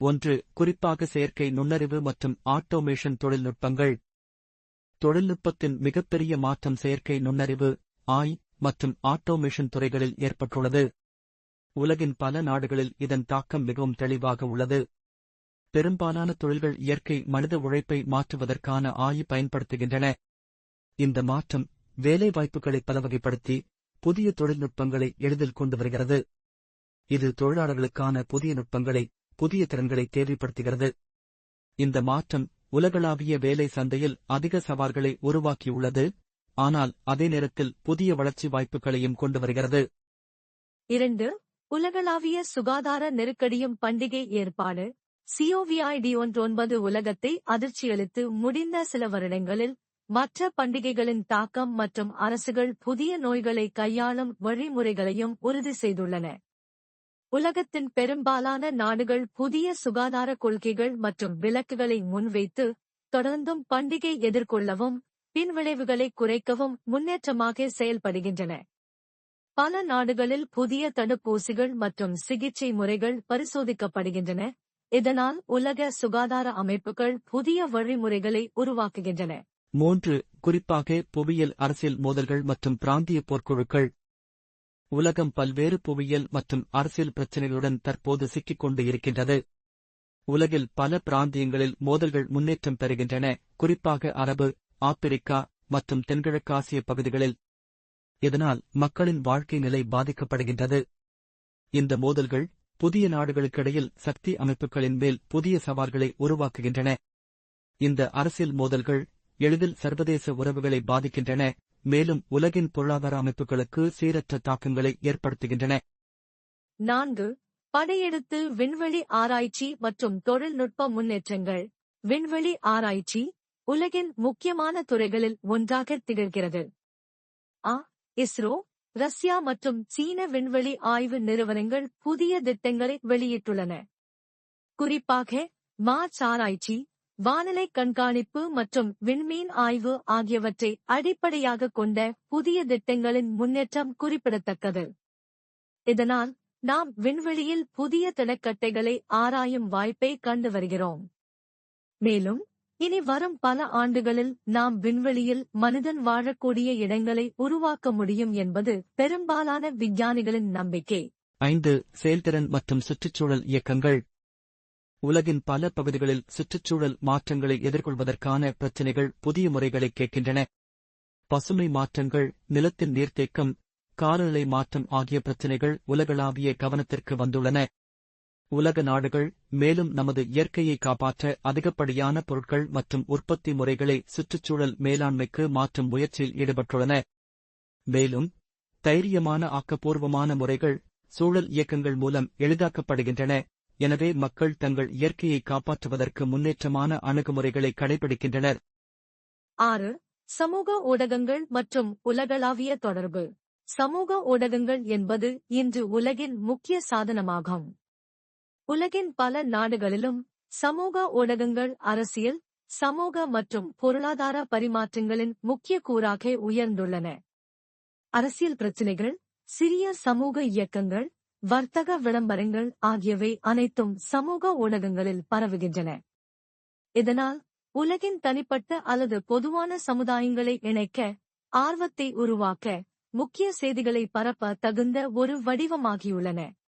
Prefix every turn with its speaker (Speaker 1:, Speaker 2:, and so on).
Speaker 1: ஒன்று குறிப்பாக செயற்கை நுண்ணறிவு மற்றும் ஆட்டோமேஷன் தொழில்நுட்பங்கள். தொழில்நுட்பத்தின் மிகப்பெரிய மாற்றம் செயற்கை நுண்ணறிவு ஆய் மற்றும் ஆட்டோமேஷன் துறைகளில் ஏற்பட்டுள்ளது. உலகின் பல நாடுகளில் இதன் தாக்கம் மிகவும் தெளிவாக உள்ளது. பெரும்பாலான தொழில்கள் இயற்கை மனித உழைப்பை மாற்றுவதற்கான ஆய் பயன்படுத்துகின்றன. இந்த மாற்றம் வேலைவாய்ப்புகளை பலவகைப்படுத்தி புதிய தொழில்நுட்பங்களை எளிதில் கொண்டு வருகிறது. இது தொழிலாளர்களுக்கான புதிய நுட்பங்களை புதிய திறன்களை தேவைப்படுத்துகிறது. இந்த மாற்றம் உலகளாவிய வேலை சந்தையில் அதிக சவால்களை உருவாக்கியுள்ளது. ஆனால் அதே நேரத்தில் புதிய வளர்ச்சி வாய்ப்புகளையும் கொண்டு வருகிறது.
Speaker 2: இரண்டு உலகளாவிய சுகாதார நெருக்கடியும் பண்டிகை ஏற்பாடு. சிஓவிஐடி ஒன்றொன்பது உலகத்தை அதிர்ச்சியளித்து முடிந்த சில வருடங்களில் மற்ற பண்டிகைகளின் தாக்கம் மற்றும் அரசுகள் புதிய நோய்களை கையாளும் வழிமுறைகளையும் உறுதி செய்துள்ளன. உலகத்தின் பெரும்பாலான நாடுகள் புதிய சுகாதார கொள்கைகள் மற்றும் விலக்குகளை முன்வைத்து தொடர்ந்தும் பண்டிகை எதிர்கொள்ளவும் பின்விளைவுகளை குறைக்கவும் முன்னேற்றமாக செயல்படுகின்றன. பல நாடுகளில் புதிய தடுப்பூசிகள் மற்றும் சிகிச்சை முறைகள் பரிசோதிக்கப்படுகின்றன. இதனால் உலக சுகாதார அமைப்புகள் புதிய வழிமுறைகளை உருவாக்குகின்றன.
Speaker 1: மூன்று குறிப்பாக புவியியல் அரசியல் மோதல்கள் மற்றும் பிராந்திய போர்க்குழுக்கள். உலகம் பல்வேறு புவியியல் மற்றும் அரசியல் பிரச்சினைகளுடன் தற்போது சிக்கிக் கொண்டு இருக்கின்றது உலகில் பல பிராந்தியங்களில் மோதல்கள் முன்னேற்றம் பெறுகின்றன. குறிப்பாக அரபு ஆப்பிரிக்கா மற்றும் தென்கிழக்காசிய பகுதிகளில். இதனால் மக்களின் வாழ்க்கை நிலை பாதிக்கப்படுகின்றது. இந்த மோதல்கள் புதிய நாடுகளுக்கிடையில் சக்தி அமைப்புகளின் மேல் புதிய சவால்களை உருவாக்குகின்றன. இந்த அரசியல் மோதல்கள் எளிதில் சர்வதேச உறவுகளை பாதிக்கின்றன. மேலும் உலகின் பொருளாதார அமைப்புகளுக்கு சீரற்ற தாக்கங்களை ஏற்படுத்துகின்றன.
Speaker 2: நான்கு படையெடுத்து விண்வெளி ஆராய்ச்சி மற்றும் தொழில்நுட்ப முன்னேற்றங்கள். விண்வெளி ஆராய்ச்சி உலகின் முக்கியமான துறைகளில் ஒன்றாக திகழ்கிறது. ஆ இஸ்ரோ ரஷ்யா மற்றும் சீன விண்வெளி ஆய்வு நிறுவனங்கள் புதிய திட்டங்களை வெளியிட்டுள்ளன. குறிப்பாக மார்ச் ஆராய்ச்சி வானிலை கண்காணிப்பு மற்றும் விண்மீன் ஆய்வு ஆகியவற்றை அடிப்படையாக கொண்ட புதிய திட்டங்களின் முன்னேற்றம் குறிப்பிடத்தக்கது. இதனால் நாம் விண்வெளியில் புதிய திடக்கட்டைகளை ஆராயும் வாய்ப்பை கண்டு வருகிறோம். மேலும் இனி வரும் பல ஆண்டுகளில் நாம் விண்வெளியில் மனிதன் வாழக்கூடிய இடங்களை உருவாக்க முடியும் என்பது பெரும்பாலான விஞ்ஞானிகளின் நம்பிக்கை.
Speaker 1: ஐந்து செயல்திறன் மற்றும் சுற்றுச்சூழல் இயக்கங்கள் உலகின் பல பகுதிகளில் சுற்றுச்சூழல் மாற்றங்களை எதிர்கொள்வதற்கான பிரச்சினைகள் புதிய முறைகளை கேட்கின்றன. பசுமை மாற்றங்கள் நிலத்தின் நீர்த்தேக்கம் காலநிலை மாற்றம் ஆகிய பிரச்சினைகள் உலகளாவிய கவனத்திற்கு வந்துள்ளன. உலக நாடுகள் மேலும் நமது இயற்கையை காப்பாற்ற அதிகப்படியான பொருட்கள் மற்றும் உற்பத்தி முறைகளை சுற்றுச்சூழல் மேலாண்மைக்கு மாற்றும் முயற்சியில் ஈடுபட்டுள்ளன. மேலும் தைரியமான ஆக்கப்பூர்வமான முறைகள் சூழல் இயக்கங்கள் மூலம் எளிதாக்கப்படுகின்றன. எனவே மக்கள் தங்கள் இயற்கையை காப்பாற்றுவதற்கு முன்னேற்றமான அணுகுமுறைகளை கடைபிடிக்கின்றனர்.
Speaker 2: ஆறு சமூக ஊடகங்கள் மற்றும் உலகளாவிய தொடர்பு. சமூக ஊடகங்கள் என்பது இன்று உலகின் முக்கிய சாதனமாகும். உலகின் பல நாடுகளிலும் சமூக ஊடகங்கள் அரசியல் சமூக மற்றும் பொருளாதார பரிமாற்றங்களின் முக்கிய கூறாக உயர்ந்துள்ளன. அரசியல் பிரச்சினைகள் சிறிய சமூக இயக்கங்கள் வர்த்தக விளம்பரங்கள் ஆகியவை அனைத்தும் சமூக ஊடகங்களில் பரவுகின்றன. இதனால் உலகின் தனிப்பட்ட அல்லது பொதுவான சமுதாயங்களை இணைக்க ஆர்வத்தை உருவாக்க முக்கிய செய்திகளை பரப்ப தகுந்த ஒரு வடிவமாகியுள்ளன.